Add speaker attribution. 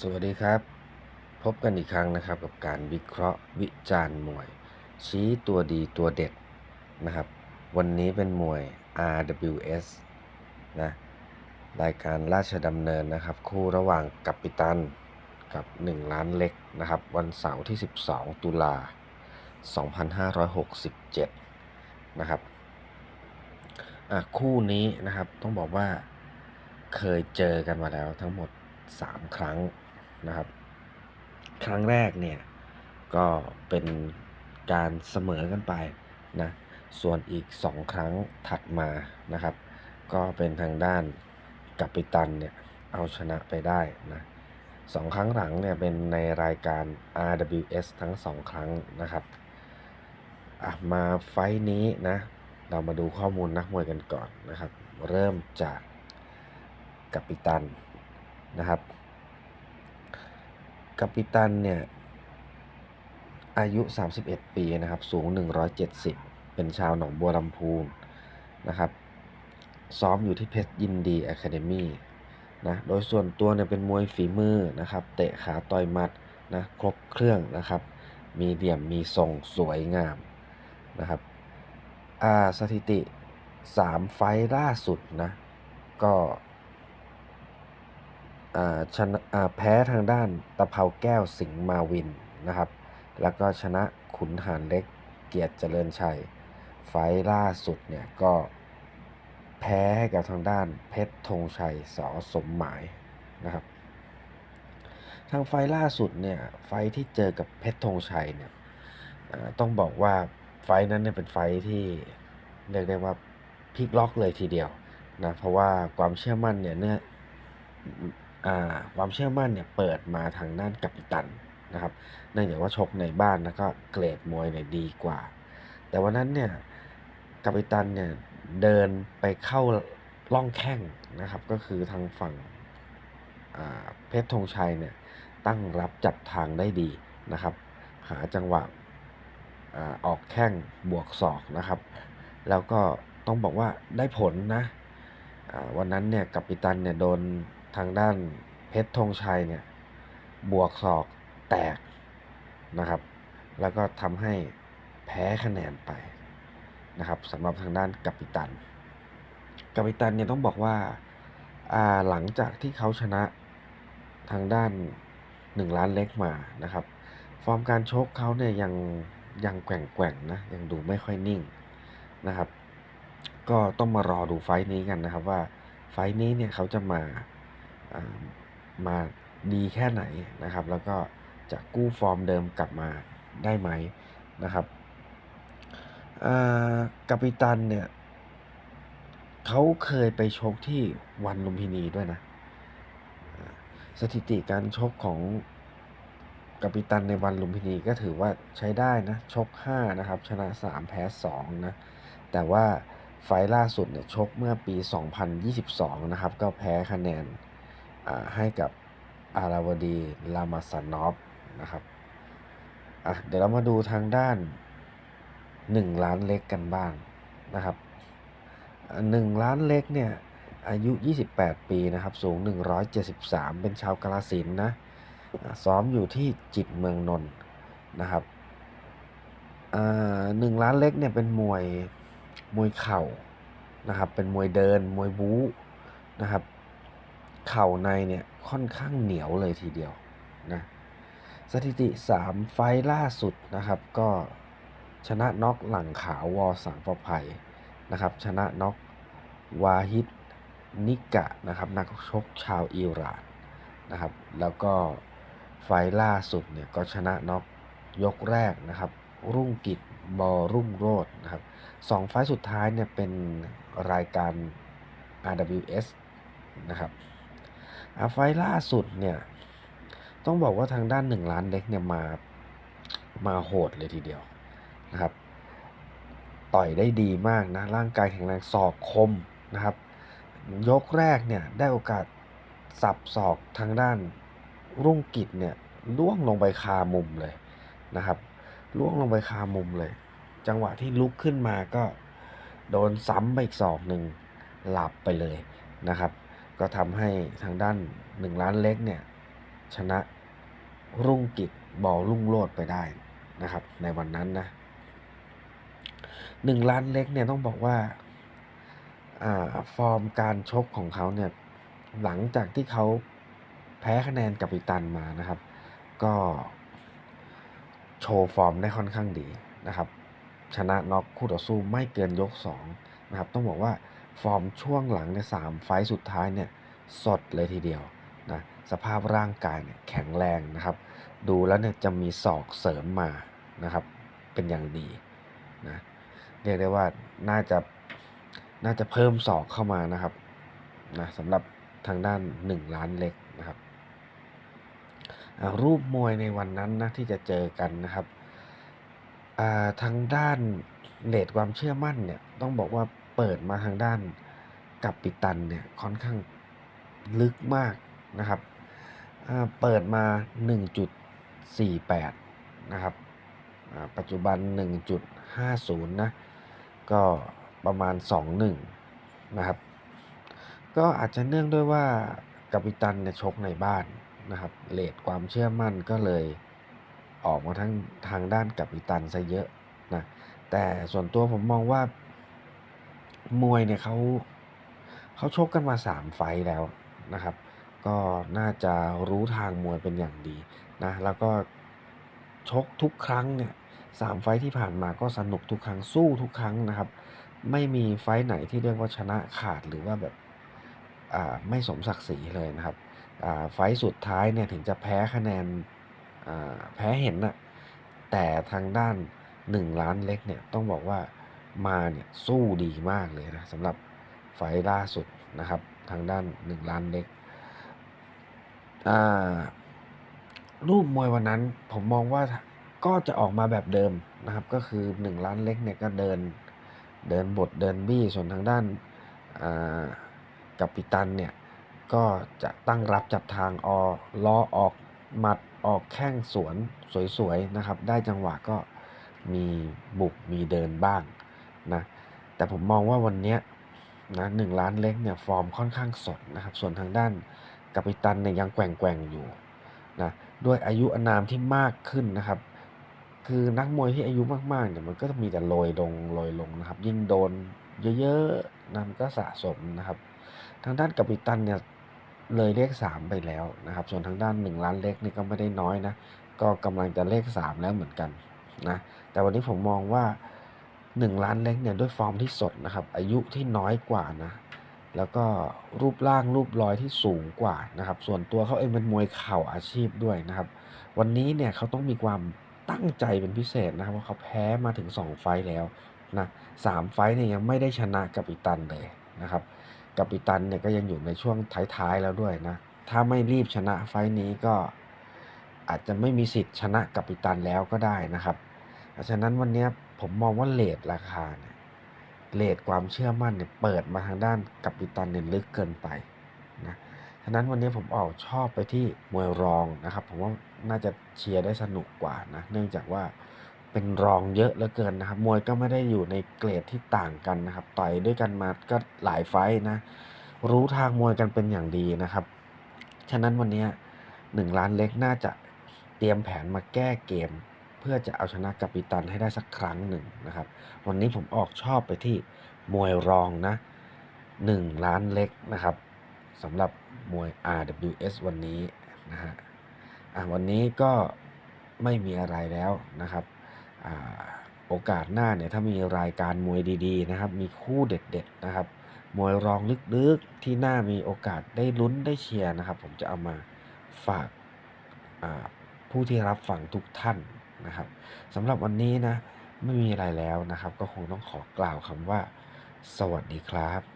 Speaker 1: สวัสดีครับ พบกันอีกครั้งนะครับกับการวิเคราะห์วิจารณ์มวย ชี้ตัวดีตัวเด็ดนะครับ วันนี้เป็นมวย RWS นะรายการราชดำเนินนะครับ คู่ระหว่างกัปปิตันกับ 1 ล้านเล็กนะครับ วันเสาร์ที่ 12 ตุลา 2567 นะครับอะคู่นี้นะครับต้องบอกว่าเคยเจอกันมาแล้วทั้งหมด 3 ครั้ง นะครับ ครั้งแรกเนี่ยก็เป็นการเสมอกันไปนะส่วนอีก 2 ครั้งถัดมานะครับ ก็เป็นทางด้านกัปปิตันเนี่ยเอาชนะไปได้นะสองครั้งหลังเนี่ยเป็นในรายการ RWS ทั้ง 2 ครั้งนะครับมาไฟท์นี้นะเรามาดูข้อมูลนักมวยกันก่อนนะครับ เริ่มจากกัปปิตันนะครับ กัปปิตันเนี่ยอายุ 31 ปีนะครับ สูง 170 เป็นชาวหนองบัวลำพูนะครับ ซ้อมอยู่ที่เพชรยินดีอะคาเดมี่นะ โดยส่วนตัวเนี่ยเป็นมวยฝีมือนะครับ เตะขาต่อยมัดนะครบเครื่องนะครับ มีเหลี่ยมมีทรงสวยงามนะครับอ่าสถิติ 3 ไฟล์ล่าสุดนะ ก็ ชนะแพ้ทางด้านตะเภาแก้วสิงห์มาวินนะครับ แล้วก็ชนะขุนหารเล็กเกียรติเจริญชัย ไฟล่าสุดเนี่ยก็แพ้ให้กับทางด้านเพชรธงชัยสอสมหมายนะครับ ทางไฟล่าสุดเนี่ยไฟที่เจอกับเพชรธงชัยเนี่ยต้องบอกว่าไฟนั้นเนี่ยเป็นไฟที่เรียกได้ว่าพลิกล็อกเลยทีเดียวนะเพราะว่าความเชื่อมั่นเนี่ยเนื่อ ความเชื่อมั่นเนี่ยเปิดมาทางด้านกัปตันนะครับเนื่องจากว่าชกในบ้านแล้วก็เกรดมวยเนี่ยดีกว่า แต่วันนั้นเนี่ยกัปตันเนี่ยเดินไปเข้าล่องแข้งนะครับ ก็คือทางฝั่งเพชรธงชัยเนี่ยตั้งรับจับทางได้ดีนะครับ หาจังหวะออกแข้งบวกศอกนะครับ แล้วก็ต้องบอกว่าได้ผลนะวันนั้นเนี่ยกัปตันเนี่ยโดน ทางด้านเพชรธงชัยเนี่ยบวกศอกแตกนะครับ แล้วก็ทำให้แพ้คะแนนไปนะครับสำหรับทางด้านกัปตัน กัปตันเนี่ยต้องบอกว่าอ่าหลังจากที่เขาชนะทางด้าน 1 ล้านเล็กมานะครับ ฟอร์มการชกเขาเนี่ยยังยังแกว่งๆนะยังดูไม่ค่อยนิ่งนะครับ ก็ต้องมารอดูไฟนี้กันนะครับว่าไฟนี้เนี่ยเขาจะมา มาดีแค่ไหนนะครับ แล้วก็จะกู้ฟอร์มเดิมกลับมาได้ไหมนะครับกัปตันเนี่ยเขาเคยไปชกที่วันลุมพินีด้วยนะ สถิติการชกของกัปตันในวันลุมพินีก็ถือว่าใช้ได้นะ ชก 5 นะครับ ชนะ 3 แพ้ 2 นะ แต่ว่าไฟล์ล่าสุดเนี่ยชกเมื่อปี 2022 นะครับ ก็แพ้คะแนน ให้กับอาราวดีลามาสานอฟนะครับอะเดี๋ยวเรามาดูทางด้าน 1 ล้านเล็กกันบ้างนะครับหนึ่งล้านเล็กเนี่ยอายุ 28 ปีนะครับสูง 173 เป็นชาวกาสินนะซ้อมอยู่ที่จิตเมืองนนท์นะครับหนึ่งล้านเล็กเนี่ยเป็นมวยมวยเข่านะครับเป็นมวยเดินมวยบู๊นะครับ เข่าในเนี่ยค่อนข้างเหนียวเลยทีเดียวนะสถิติ 3 ไฟล่าสุดนะครับ ก็ชนะน็อกหลังขาววอสังประภัยนะครับ ชนะน็อกวาฮิดนิกะนะครับนักชกชาวอิหร่านนะครับ แล้วก็ไฟล่าสุดเนี่ยก็ชนะน็อกยกแรกนะครับ รุ่งกิจบอรุ่งโรจนะครับสองไฟล์สุดท้ายเนี่ยเป็นรายการ RWS นะครับ ไฟล์ล่าสุดเนี่ย ต้องบอกว่าทางด้าน1ล้านเล็กเนี่ยมามาโหดเลยทีเดียวนะครับ ต่อยได้ดีมากนะ ร่างกายแข็งแรงศอกคมนะครับ ยกแรกเนี่ยได้โอกาสสับศอกทางด้านรุ่งกิจเนี่ยล่วงลงไปคามุมเลยนะครับล่วงลงไปคามุมเลย จังหวะที่ลุกขึ้นมาก็โดนซ้ำไปอีกศอกหนึ่งหลับไปเลยนะครับ ก็ทำให้ทางด้าน1ล้านเล็กเนี่ยชนะรุ่งกิจบอลรุ่งโรดไปได้นะครับในวันนั้นนะหนึ่งล้านเล็กเนี่ยต้องบอกว่าอาฟอร์มการชกของเขาเนี่ยหลังจากที่เขาแพ้คะแนนกับปิตันมานะครับ ก็โชว์ฟอร์มได้ค่อนข้างดีนะครับ ชนะน็อกคู่ต่อสู้ไม่เกินยก2นะครับต้องบอกว่า ฟอร์มช่วงหลังในสามไฟสุดท้ายเนี่ยสดเลยทีเดียวนะสภาพร่างกายเนี่ยแข็งแรงนะครับ ดูแล้วเนี่ยจะมีศอกเสริมมานะครับเป็นอย่างดีนะเรียกได้ว่าน่าจะน่าจะเพิ่มศอกเข้ามานะครับนะสำหรับทางด้าน 1 ล้านเล็กนะครับ รูปมวยในวันนั้นนะที่จะเจอกันนะครับอ่าทางด้านเลทความเชื่อมั่นเนี่ยต้องบอกว่า เปิดมาทางด้านกับปิตันเนี่ยค่อนข้างลึกมากนะครับ เปิดมา 1.48 นะครับ ปัจจุบัน 1.50 นะ ก็ประมาณ 2-1 นะครับ ก็อาจจะเนื่องด้วยว่ากัปตันเนี่ยชกในบ้านนะครับเลทความเชื่อมั่นก็เลยออกมาทั้งทางด้านกัปตันซะเยอะนะ แต่ส่วนตัวผมมองว่า มวยเนี่ยเขาเขาชกกันมา3ไฟแล้วนะครับ ก็น่าจะรู้ทางมวยเป็นอย่างดีนะแล้วก็ชกทุกครั้งเนี่ยสามไฟที่ผ่านมาก็สนุกทุกครั้งสู้ทุกครั้งนะครับ ไม่มีไฟไหนที่เรียกว่าชนะขาดหรือว่าแบบอ่าไม่สมศักดิ์ศรีเลยนะครับอ่าไฟสุดท้ายเนี่ยถึงจะแพ้คะแนนอ่าแพ้เห็นนะแต่ทางด้าน 1 ล้านเล็กเนี่ยต้องบอกว่า มาเนี่ยสู้ดีมากเลยนะสำหรับไฟล่าสุดนะครับ ทางด้าน1ล้านเล็กรูปมวยวันนั้นผมมองว่าก็จะออกมาแบบเดิมนะครับ ก็คือ1ล้านเล็กเนี่ยก็เดินเดินบทเดินบี้ส่วนทางด้านกัปปิตันเนี่ยก็จะตั้งรับจับทางออล้อออกหมัดออกแข้งสวนสวยๆนะครับ ได้จังหวะก็มีบุกมีเดินบ้าง นะแต่ผมมองว่าวันนี้นะหนึ่งล้านเล็กเนี่ยฟอร์มค่อนข้างสดนะครับส่วนทางด้านกัปตันเนี่ยยังแกว่งๆอยู่นะด้วยอายุอานามที่มากขึ้นนะครับ คือนักมวยที่อายุมากๆเนี่ยมันก็จะมีแต่โรยลงโรยลงนะครับ ยิ่งโดนเยอะๆนะมันก็สะสมนะครับ ทางด้านกัปตันเนี่ยเลยเลข3ไปแล้วนะครับ ส่วนทางด้าน1ล้านเล็กนี่ก็ไม่ได้น้อยนะ ก็กำลังจะเลข3แล้วเหมือนกันนะแต่วันนี้ผมมองว่า 1 ล้านเล็กเนี่ยด้วยฟอร์มที่สดนะครับ อายุที่น้อยกว่านะ แล้วก็รูปร่างรูปรอยที่สูงกว่านะครับ ส่วนตัวเขาเองเป็นมวยเข่าอาชีพด้วยนะครับ วันนี้เนี่ยเขาต้องมีความตั้งใจเป็นพิเศษนะครับว่าเขาแพ้มาถึง 2 ไฟแล้วนะสามไฟเนี่ยยังไม่ได้ชนะกัปตันเลยนะครับกัปตันเนี่ยก็ยังอยู่ในช่วงท้ายๆแล้วด้วยนะถ้าไม่รีบชนะไฟนี้ก็อาจจะไม่มีสิทธิ์ชนะกัปตันแล้วก็ได้นะครับ เพราะฉะนั้นวันนี้ ผมมองว่าเลทราคาเนี่ยเลทความเชื่อมั่นเนี่ยเปิดมาทางด้านกัปตันเนี่ยลึกเกินไปนะฉะนั้นวันนี้ผมออกชอบไปที่มวยรองนะครับ ผมว่าน่าจะเชียร์ได้สนุกกว่านะเนื่องจากว่าเป็นรองเยอะเหลือเกินนะครับ มวยก็ไม่ได้อยู่ในเกรดที่ต่างกันนะครับ ต่อยด้วยกันมาก็หลายไฟนะ รู้ทางมวยกันเป็นอย่างดีนะครับ ฉะนั้นวันนี้หนึ่งล้านเล็กน่าจะเตรียมแผนมาแก้เกม เพื่อจะเอาชนะกัปตันให้ได้สักครั้งหนึ่งนะครับ วันนี้ผมออกชอบไปที่มวยรองนะหนึ่งล้านเล็กนะครับสำหรับมวย RWS วันนี้นะฮะวันนี้ก็ไม่มีอะไรแล้วนะครับอโอกาสหน้าเนี่ยถ้ามีรายการมวยดีๆนะครับ มีคู่เด็ดๆนะครับ มวยรองลึกๆที่หน่ามีโอกาสได้ลุ้นได้เชียร์นะครับ ผมจะเอามาฝากผู้ที่รับฟังทุกท่าน นะครับสำหรับวันนี้นะไม่มีอะไรแล้วนะครับ ก็คงต้องขอกล่าวคำว่า สวัสดีครับ